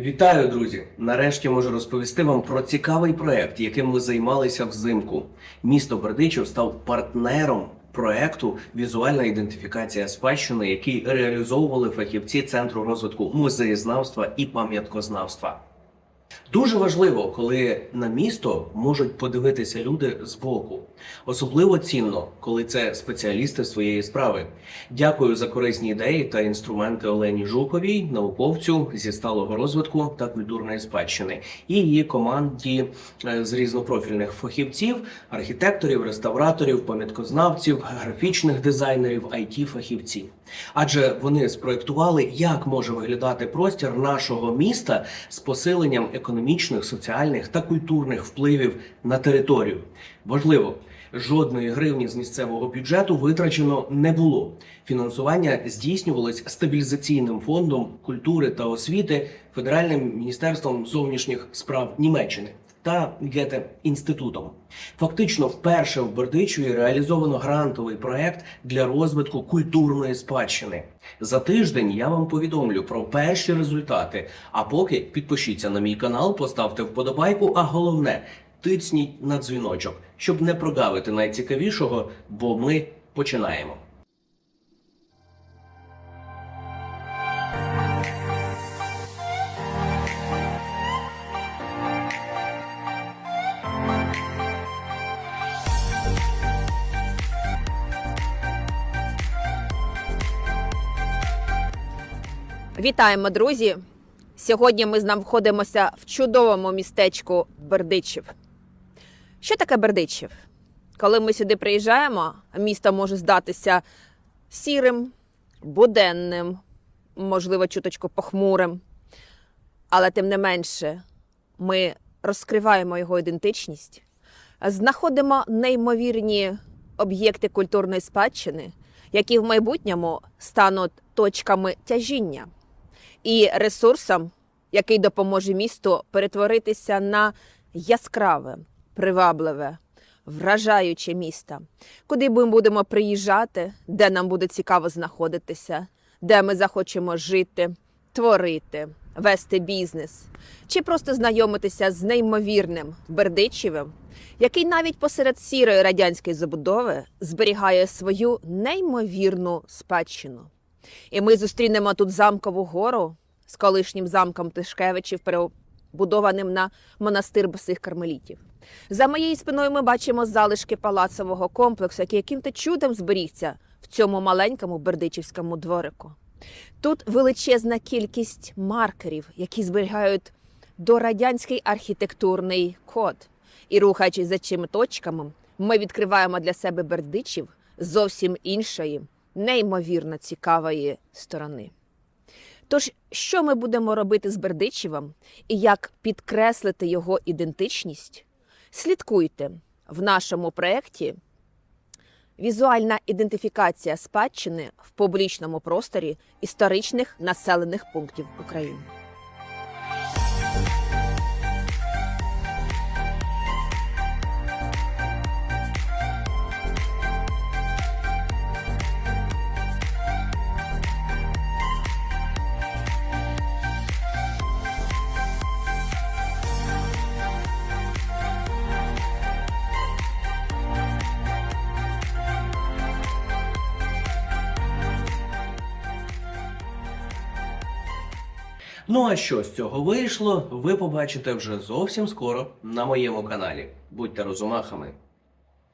Вітаю, друзі! Нарешті можу розповісти вам про цікавий проект, яким ми займалися взимку. Місто Бердичів став партнером проекту Візуальна ідентифікація спадщини, який реалізовували фахівці Центру розвитку музеєзнавства і пам'яткознавства. Дуже важливо, коли на місто можуть подивитися люди збоку. Особливо цінно, коли це спеціалісти своєї справи. Дякую за корисні ідеї та інструменти Олені Жуковій, науковцю зі сталого розвитку та культурної спадщини, і її команді е, з різнопрофільних фахівців, архітекторів, реставраторів, пам'яткознавців, графічних дизайнерів, it фахівців. Адже вони спроектували, як може виглядати простір нашого міста з посиленням економічних, соціальних та культурних впливів на територію. Важливо. Жодної гривні з місцевого бюджету витрачено не було. Фінансування здійснювалось стабілізаційним фондом культури та освіти Федеральним міністерством зовнішніх справ Німеччини та гете інститутом. Фактично, вперше в Бердичеві реалізовано грантовий проект для розвитку культурної спадщини. За тиждень я вам повідомлю про перші результати. А поки підпишіться на мій канал, поставте вподобайку, а головне тицніть на дзвіночок, щоб не прогавити найцікавішого, бо ми починаємо. Вітаємо, друзі! Сьогодні ми знаходимося в чудовому містечку Бердичів. Що таке Бердичів? Коли ми сюди приїжджаємо, місто може здатися сірим, буденним, можливо, чуточку похмурим. Але тим не менше, ми розкриваємо його ідентичність, знаходимо неймовірні об'єкти культурної спадщини, які в майбутньому стануть точками тяжіння і ресурсом, який допоможе місту перетворитися на яскраве, привабливе, вражаюче місто, куди ми будемо приїжджати, де нам буде цікаво знаходитися, де ми захочемо жити, творити, вести бізнес, чи просто знайомитися з неймовірним Бердичевим, який навіть посеред сірої радянської забудови зберігає свою неймовірну спадщину. І ми зустрінемо тут замкову гору з колишнім замком Тишкевичів, перебудованим на монастир босих кармелітів. За моєю спиною ми бачимо залишки палацового комплексу, який яким-то чудом зберігся в цьому маленькому бердичівському дворику. Тут величезна кількість маркерів, які зберігають дорадянський архітектурний код. І рухаючись за цими точками, ми відкриваємо для себе бердичів зовсім іншої неймовірно цікавої сторони. Тож, що ми будемо робити з Бердичевом і як підкреслити його ідентичність? Слідкуйте в нашому проєкті Візуальна ідентифікація спадщини в публічному просторі історичних населених пунктів України. Ну а що з цього вийшло, ви побачите вже зовсім скоро на моєму каналі. Будьте розумахами.